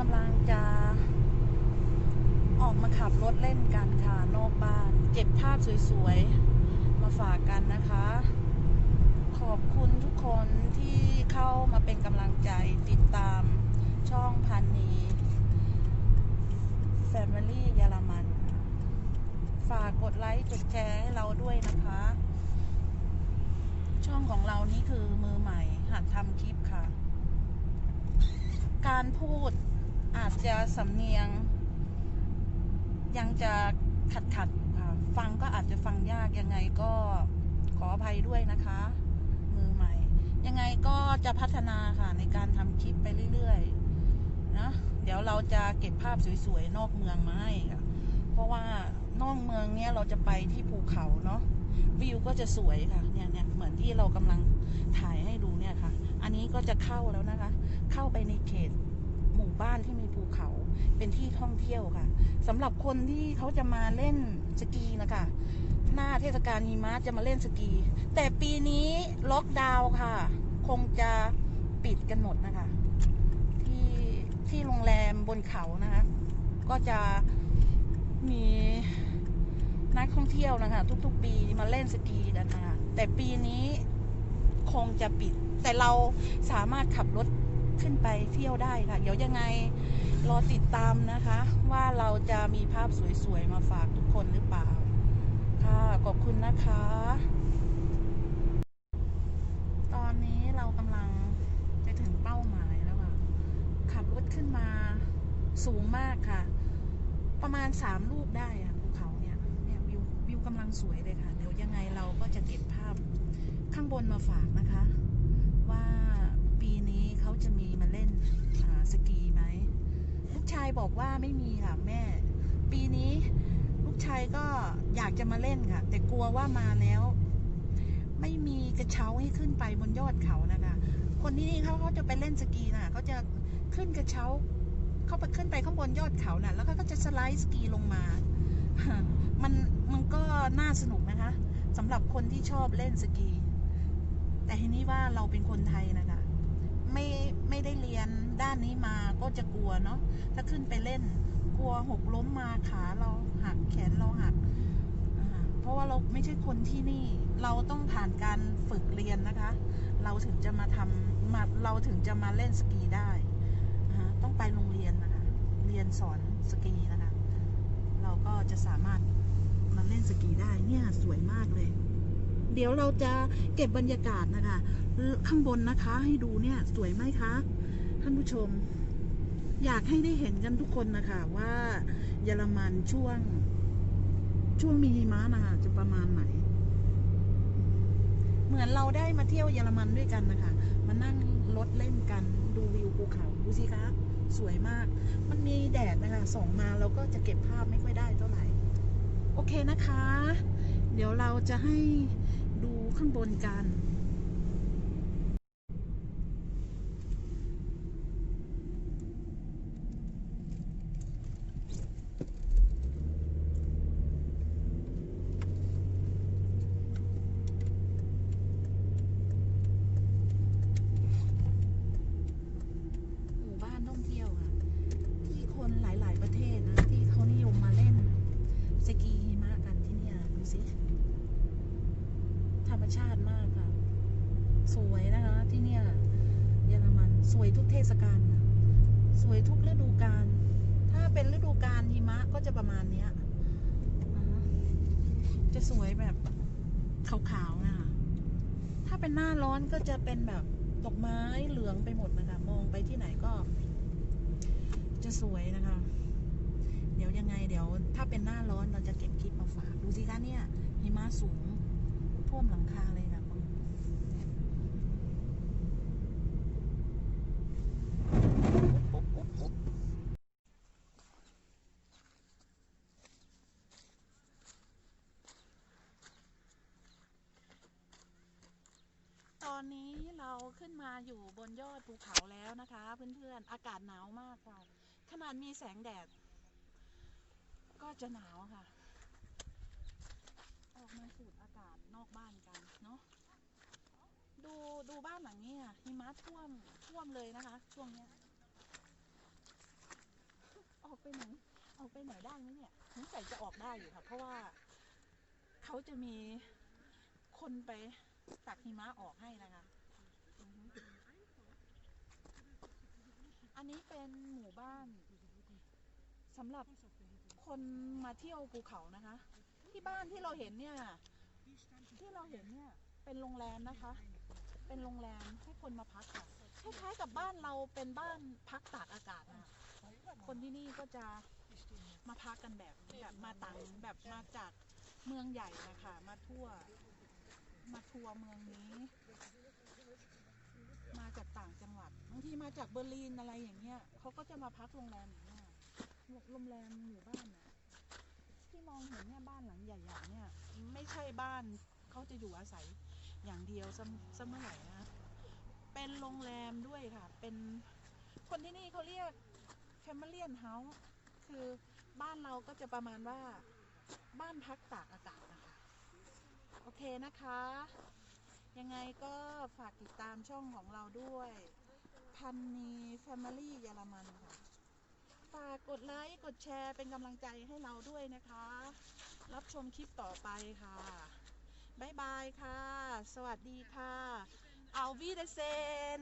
กำลังจะ ออกมาขับรถเล่นกันค่ะนอกบ้าน เก็บภาพสวยๆ มาฝากกันนะคะ ขอบคุณทุกคนที่เข้ามาเป็นกำลังใจติดตามช่องพันนี Family เยอรมัน ฝากกดไลค์กดแชร์ให้เราด้วยนะคะ ช่องของเรานี่คือมือใหม่หัดทำคลิปค่ะ การพูด อาจจะสำเนียง ยังจะขัดขัดๆอยู่ค่ะฟังก็อาจจะฟังยากยังไงก็ขออภัยด้วยนะคะ มือใหม่ ยังไงก็จะพัฒนาค่ะในการทำคลิปไปเรื่อยๆนะเดี๋ยวเราจะเก็บภาพสวยๆ นอกเมืองมาให้ค่ะเพราะว่านอกเมืองเนี้ยเราจะไปที่ภูเขาเนาะวิวก็จะสวยค่ะเนี่ยเนี่ยเหมือนที่เรากำลังถ่ายให้ดูเนี่ยค่ะ อันนี้ก็จะเข้าแล้วนะคะ เข้าไปในเขต หมู่บ้านที่มีภูเขาเป็นที่ท่องเที่ยวค่ะสำหรับคนที่เขาจะมาเล่นสกีนะคะ หน้าเทศกาลหิมะจะมาเล่นสกี แต่ปีนี้ล็อกดาวน์ค่ะ คงจะปิดกันหมดนะคะ ที่ที่โรงแรมบนเขานะคะ ก็จะมีนักท่องเที่ยวนะคะ ทุกๆ ปีมาเล่นสกีกันนะคะแต่ปีนี้คงจะปิด แต่เราสามารถขับรถ ขึ้นไปเที่ยวได้ค่ะ เดี๋ยวยังไงรอติดตามนะคะ ว่าเราจะมีภาพสวยๆ มาฝากทุกคนหรือเปล่า ค่ะขอบคุณนะคะ ตอนนี้เรากำลังจะถึงเป้าหมายแล้วค่ะ ขับรถขึ้นมาสูงมากค่ะ ประมาณสามลูกได้ค่ะภูเขาเนี่ยเนี่ยวิววิวกำลังสวยเลยค่ะ เดี๋ยวยังไงเราก็จะเก็บภาพข้างบนมาฝากนะคะ ว่า สกีไหมลูกชายบอกว่าไม่มีค่ะแม่ ปีนี้ลูกชายก็อยากจะมาเล่นค่ะ แต่กลัวว่ามาแล้ว ไม่มีกระเช้าให้ขึ้นไปบนยอดเขานะคะ คนที่นี่เขาเขาจะไปเล่นสกีนะเขาจะขึ้นกระเช้าเขาไปขึ้นไปข้างบนยอดเขาน่ะ แล้วเขาก็จะสไลด์สกีลงมา มันมันก็น่าสนุกนะคะสำหรับคนที่ชอบเล่นสกี แต่ทีนี้ว่าเราเป็นคนไทยนะคะ ไม่ไม่ได้เรียน ด้านนี้มาก็จะกลัวเนาะถ้าขึ้นไปเล่น กลัวหกล้มมาขาเราหักแขนเราหักเพราะว่าเราไม่ใช่คนที่นี่ เราต้องผ่านการฝึกเรียนนะคะ เราถึงจะมาทำมาเราถึงจะมาเล่นสกีได้ต้องไปโรงเรียนนะคะ เรียนสอนสกีนะคะ เราก็จะสามารถมาเล่นสกีได้เนี่ยสวยมากเลย เดี๋ยวเราจะเก็บบรรยากาศนะคะ ข้างบนนะคะให้ดูเนี่ยสวยไหมคะ ท่านผู้ชม อยากให้ได้เห็นกันทุกคนนะคะว่าเยอรมันช่วง ช่วงมีหิมะนะคะจะประมาณไหน เหมือนเราได้มาเที่ยวเยอรมันด้วยกันนะคะมานั่งรถเล่นกันดูวิวภูเขาดูสิคะสวยมาก มันมีแดดนะคะส่องมาเราก็จะเก็บภาพไม่ค่อยได้เท่าไหร่ โอเคนะคะ เดี๋ยวเราจะให้ดูข้างบนกัน หมู่บ้านท่องเที่ยวค่ะ ที่คนหลาย ๆ ประเทศนะ ที่เขานิยมมาเล่นสกีหิมะกันที่เนี่ยดูสิ ธรรมชาติมากค่ะ สวยนะคะที่เนี่ยเยอรมันสวยทุกเท ศกาลค่ะสวยทุกฤดูกาลถ้าเป็นฤดูกาลหิมะก็จะประมาณเนี้ยจะสวยแบบขาวๆนะคะถ้าเป็นหน้าร้อนก็จะเป็นแบบดอกไม้เหลืองไปหมดนะคะ มองไปที่ไหนก็ จะสวยนะคะ เดี๋ยวยังไงเดี๋ยว ถ้าเป็นหน้าร้อนเราจะเก็บคลิปมาฝาก ดูสิคะเนี่ยหิมะสูงท่วมหลังคาเลยนะมึงอุ๊บอุ๊บอุ๊บตอนนี้เรา ขึ้นมาอยู่บนยอดภูเขาแล้วนะคะ เพื่อนๆ อากาศหนาวมากค่ะ ขนาดมีแสงแดด ก็จะหนาวค่ะ ออกมาสูดอากาศนอกบ้านกันเนาะ ดูดูบ้านหลังนี้อะหิมะท่วมท่วมเลยนะคะ ช่วงเนี้ยไหนออกไปไหนได้ไหมเนี่ยสงสัยจะออกได้อยู่ค่ะ เพราะว่าเขาจะมีคนไปตักหิมะออกให้นะคะอือฮึอันนี้ เป็นหมู่บ้านสำหรับคนมาเที่ยวภูเขานะคะ ที่บ้านที่เราเห็นเนี่ย ที่เราเห็นเนี่ยเป็นโรงแรมนะคะ เป็นโรงแรมให้คนมาพักค่ะคล้ายๆกับบ้านเราเป็นบ้านพักตากอากาศนะคะคนที่นี่ก็จะมาพักกันแบบแบบมาต่างแบบมาจากเมืองใหญ่นะคะมาทั่ว มาทัวร์เมืองนี้ มาจากต่างจังหวัดบางทีมาจากเบอร์ลินอะไรอย่างเงี้ยเขาก็จะมาพักโรงแรมอย่างเงี้ยโรงแรมหมู่บ้านน่ะที่มองเห็นเนี่ยบ้านหลังใหญ่ๆเนี่ย ไม่ใช่บ้านเขาจะอยู่อาศัยอย่างเดียวซะซะเมื่อไหร่นะเป็นโรงแรมด้วยค่ะ เป็นคนที่นี่เขาเรียก Family House คือบ้านเราก็จะประมาณว่าบ้านพักตากอากาศนะคะ โอเคนะคะ ยังไงก็ฝากติดตามช่องของเราด้วย พันนีแฟมิลี่เยอรมันค่ะ ฝากกดไลค์กดแชร์เป็นกำลังใจให้เราด้วยนะคะ รับชมคลิปต่อไปค่ะบ๊ายบายค่ะ สวัสดีค่ะ เอาวีเดเซน